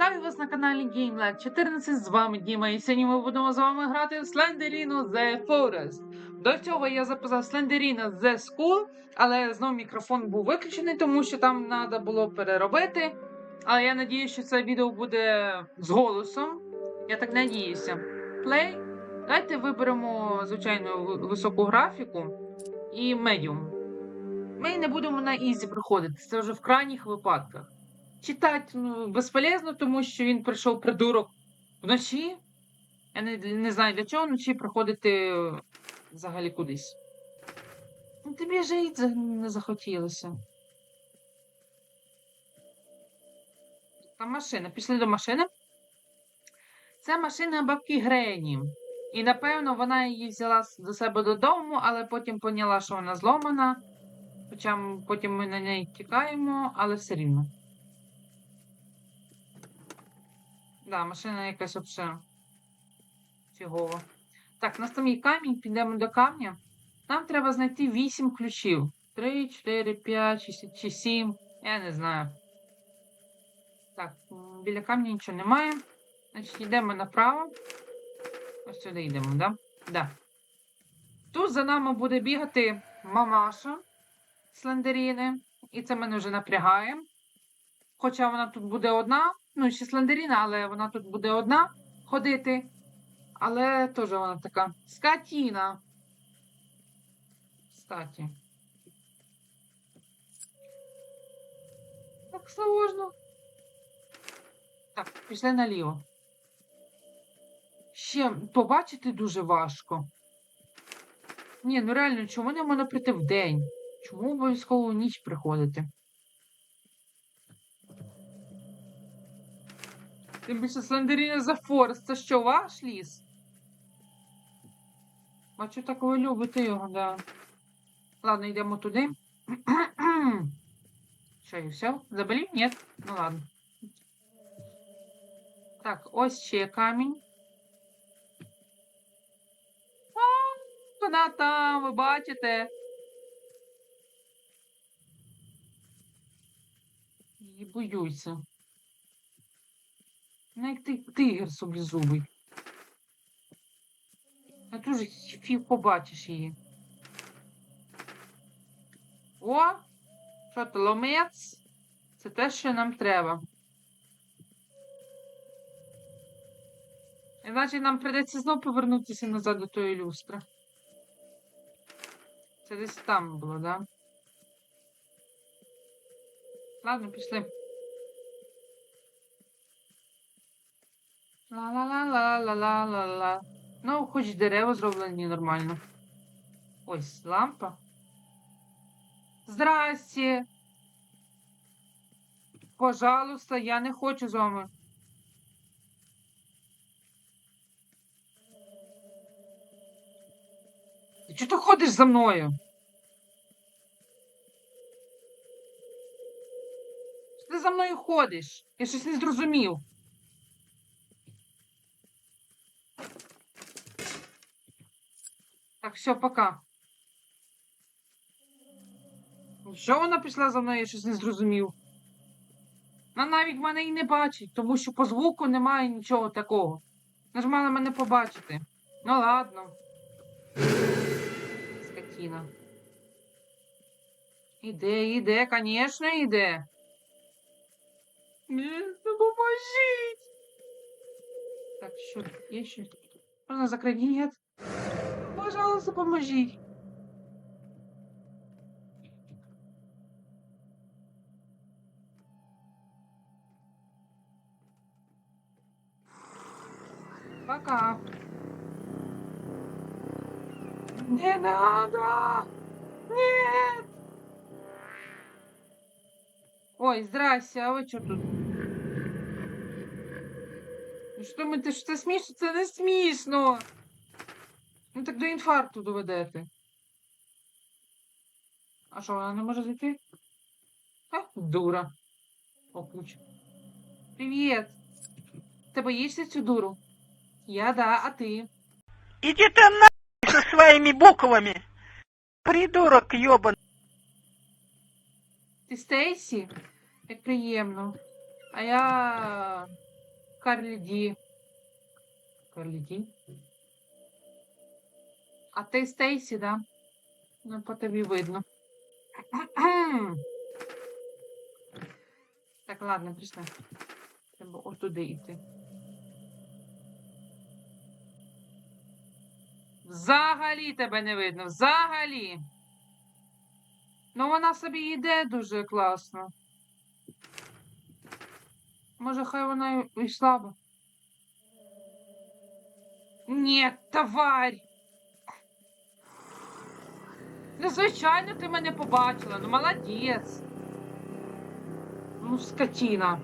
Вітаю вас на каналі GameLab 14. З вами Діма, і сьогодні ми будемо з вами грати в Slenderino The Forest. До цього я записав Slenderino The School, але знову мікрофон був виключений, тому що там треба було переробити. Але я надіюся, що це відео буде з голосом. Я так надіюся. Play. Давайте виберемо звичайно високу графіку і медіум. Ми не будемо на ізі проходити, це вже в крайніх випадках. Читати ну, безполезно, тому що він прийшов придурок вночі. Я не, не знаю для чого вночі приходити е, взагалі кудись. Ну, тобі жити не захотілося. Там машина. Пішли до машини. Це машина бабки Грені. І напевно вона її взяла до себе додому, але потім поняла, що вона зломана. Хоча потім ми на неї тікаємо, але все рівно. Да, машина якась вообще фігова. Так, у нас там є камінь, підемо до камня. Нам треба знайти 8 ключів. 3, 4, 5, 6 чи 7. Я не знаю. Так, біля камня нічого немає. Значить, йдемо направо. Ось сюди йдемо, да? Да. Тут за нами буде бігати мамаша Слендеріни. І це мене вже напрягає. Хоча вона тут буде одна, ну, ще Слендеріна, але вона тут буде одна ходити. Але теж вона така скотіна. Кстати. Так сложно. Так, пішли наліво. Ще побачити дуже важко. Ні, ну реально, чому не можна прийти в день? Чому обов'язково ніч приходити? Тим більше Слендеріна за Форест. Це що, ваш ліс? Бачу, так ви любите його, да. Ладно, йдемо туди. Що, і все? Заболів? Ні? Ну ладно. Так, ось ще камінь. О, вона там, ви бачите. Її боюся. Як ти тигр сублізубий. А тут же фіг побачиш її. О! Що то ломець? Це те, що нам треба. Іначе нам прийдеться знову повернутися назад до тої люстри. Це десь там було, да? Ладно, пішли. Ла-ла-ла-ла-ла-ла-ла-ла. Ну, хоч дерева зроблені нормально. Ось лампа. Здрасте. Пожалуйста, я не хочу з вами. Ти чого ти ходиш за мною? Що ти за мною ходиш? Я щось не зрозумів. Так, все, пока. Що вона пішла за мною, я щось не зрозумів. Вона навіть мене і не бачить, тому що по звуку немає нічого такого. Вона ж мала мене побачити. Ну ладно. Скотіна. Іде, іде, звісно, іде. Допоможіть. Так, що, є ще? Можна закрити? Ні. Пожалуйста, поможіть. Пока. Не надо! Нет! Ой, здрасте, а ви що тут? Ну що ми, ти що це смішно? Це не смішно! Ну так до інфаркту доведете. А що, вона не може зайти? А, дура. О, ключ. Привіт. Ти боїшся цю дуру? Я да, а ти? Иди ты нахуй со своими буквами. Придурок ёбан. Ти Стейсі? Як приємно. А я Карлі Ді. Карлі Ді. А ти Стейсі, да? Ну, по тобі видно. Так, ладно, пішли. Треба отуди йти. Взагалі тебе не видно. Взагалі. Ну, вона собі йде дуже класно. Може, хай вона і слаба. Ні, тварь! Ну, звичайно, ти мене побачила. Ну, молодець. Ну, скотіна.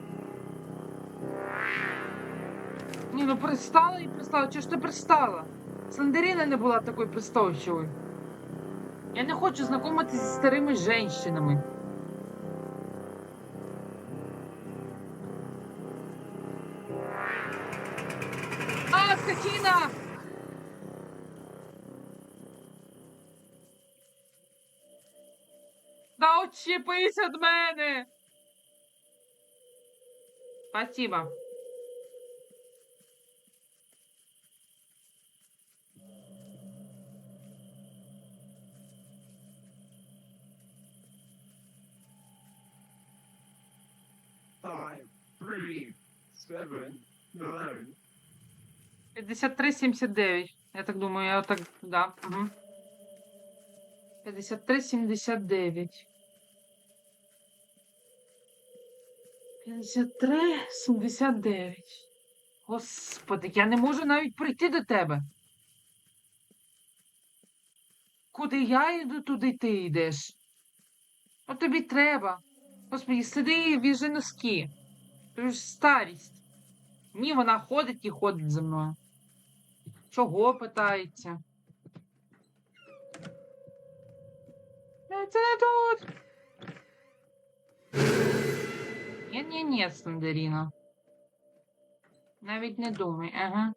Ні, ну пристала і пристала. Чого ж ти пристала? Слендеріна не була такою пристойчивою. Я не хочу знайомитися зі старими женщинами. Да отчепись від мене! Спасибо. five, three, seven, nine. 53,79. Я так думаю, я так, да. Угу. 53,79. 53,79. Господи, я не можу навіть прийти до тебе. Куди я йду, туди ти йдеш. От тобі треба. Господи, сиди і віжи носки. Це ж старість. Ні, вона ходить і ходить за мною. Чого питається? Це тут. Ні, ні, ні, Слендеріна. Навіть не думай, ага.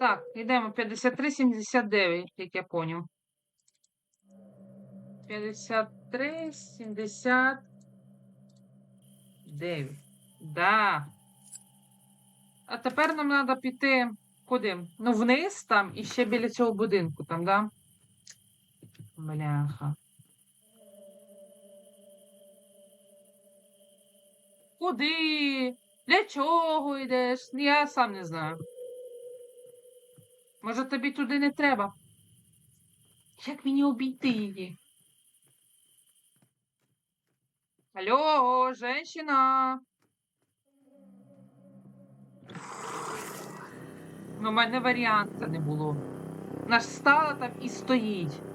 Так, йдемо 53,79, як я поняв. 53,79. Да. А тепер нам треба піти куди? Ну, вниз там і ще біля цього будинку там, да? Бляха. Куди? Для чого йдеш? Я сам не знаю. Може, тобі туди не треба? Як мені обійти її? Алло, женщина. Ну, у мене варіанта не було. Вона ж стала там і стоїть.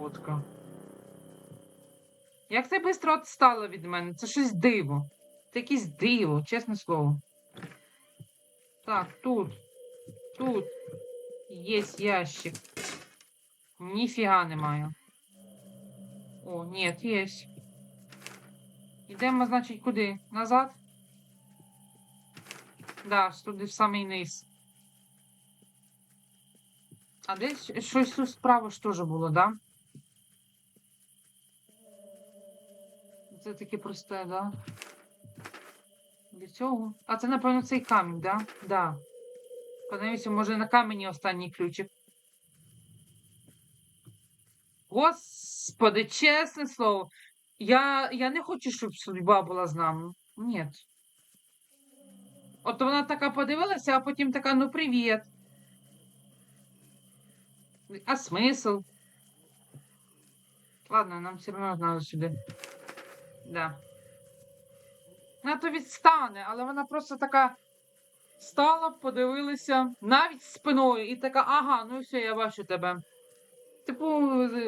Ідіотка. Як ти швидко відстала від мене? Це щось диво. Це якесь диво, чесне слово. Так, тут. Тут. Є ящик. Ніфіга немає. О, ні, є. Йдемо, значить, куди? Назад? Да, туди в самий низ. А десь щось справа ж теж було, да? Це таке просте, да? Для цього? А це, напевно, цей камінь, да? Да. Подивіться, може на камені останній ключик. Господи, чесне слово. Я, я не хочу, щоб судьба була з нами. Ні. От вона така подивилася, а потім така, ну привіт. А смисл? Ладно, нам все одно треба сюди. Да. Вона то відстане, але вона просто така стала, подивилася, навіть спиною, і така, ага, ну все, я бачу тебе. Типу,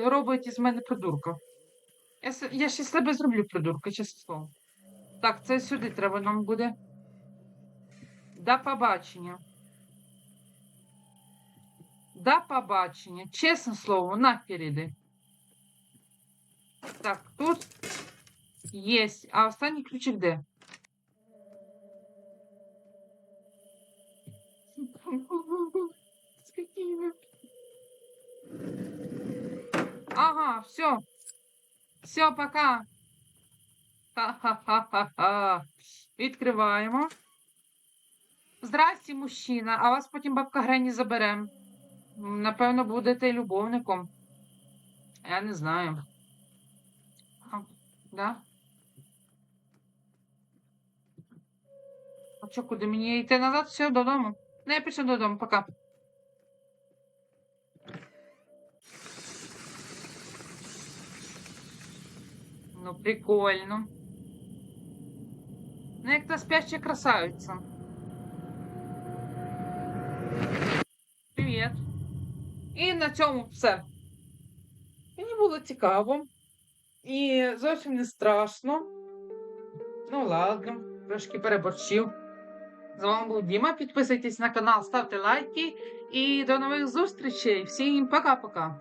робить із мене придурка. Я, я ще з тебе зроблю придурка, чесне слово. Так, це сюди треба нам буде. До побачення. До побачення. Чесне слово, напереди. Так, тут є. А останній ключик де? Ага, все. Все, пока. Ха-ха-ха-ха-ха. Відкриваємо. Здрасті, мужчина, а вас потім бабка Грені заберем. Напевно, будете любовником. Я не знаю. А, да? Що, куди мені йти назад? Все, додому. Не, я пішов додому, пока. Ну, прикольно. Ну, як та спяща красавиця. Привіт. І на цьому все. Мені було цікаво. І зовсім не страшно. Ну, ладно, трошки переборщив. З вами був Діма. Підписуйтесь на канал, ставте лайки. І до нових зустрічей. Всім пока-пока.